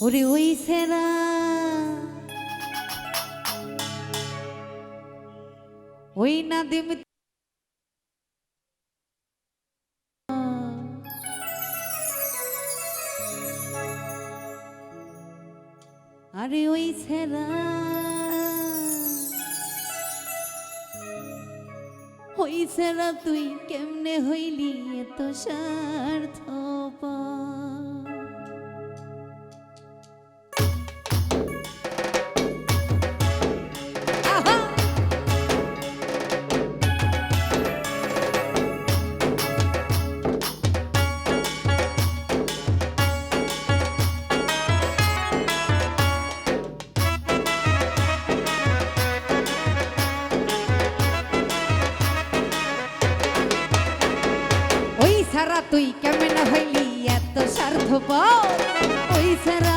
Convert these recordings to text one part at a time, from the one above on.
우리 ওই সেনা ওই নাদিম আরে ওই ছেলা ওই ছেলা তুই কেমনে হইলি এত স্বার্থ প্রেমে না হইলি এত স্বার্থপর। ওই সারা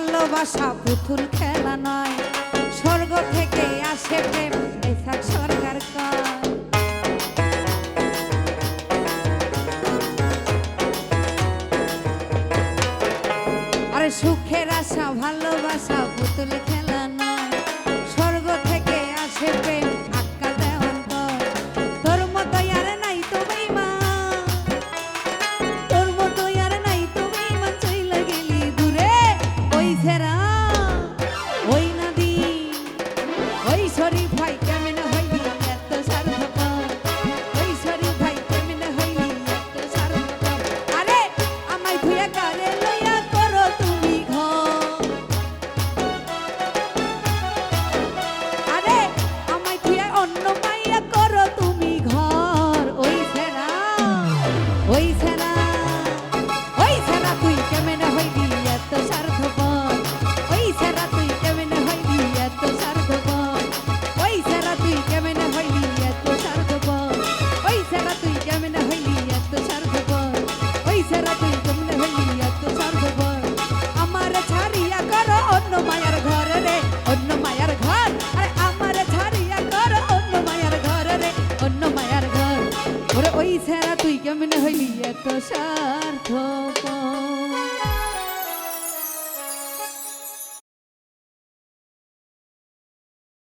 ভালোবাসা পুতুল খেলা নয়। স্বর্গ থেকে আসে প্রেম এসাক সরকার আরে সুখের আশা, ভালোবাসা পুতুল খেলা নয়। স্বর্গ থেকে আসে প্রেম ছাড়া তুই কেমন হইলি? এত স্বার্থপর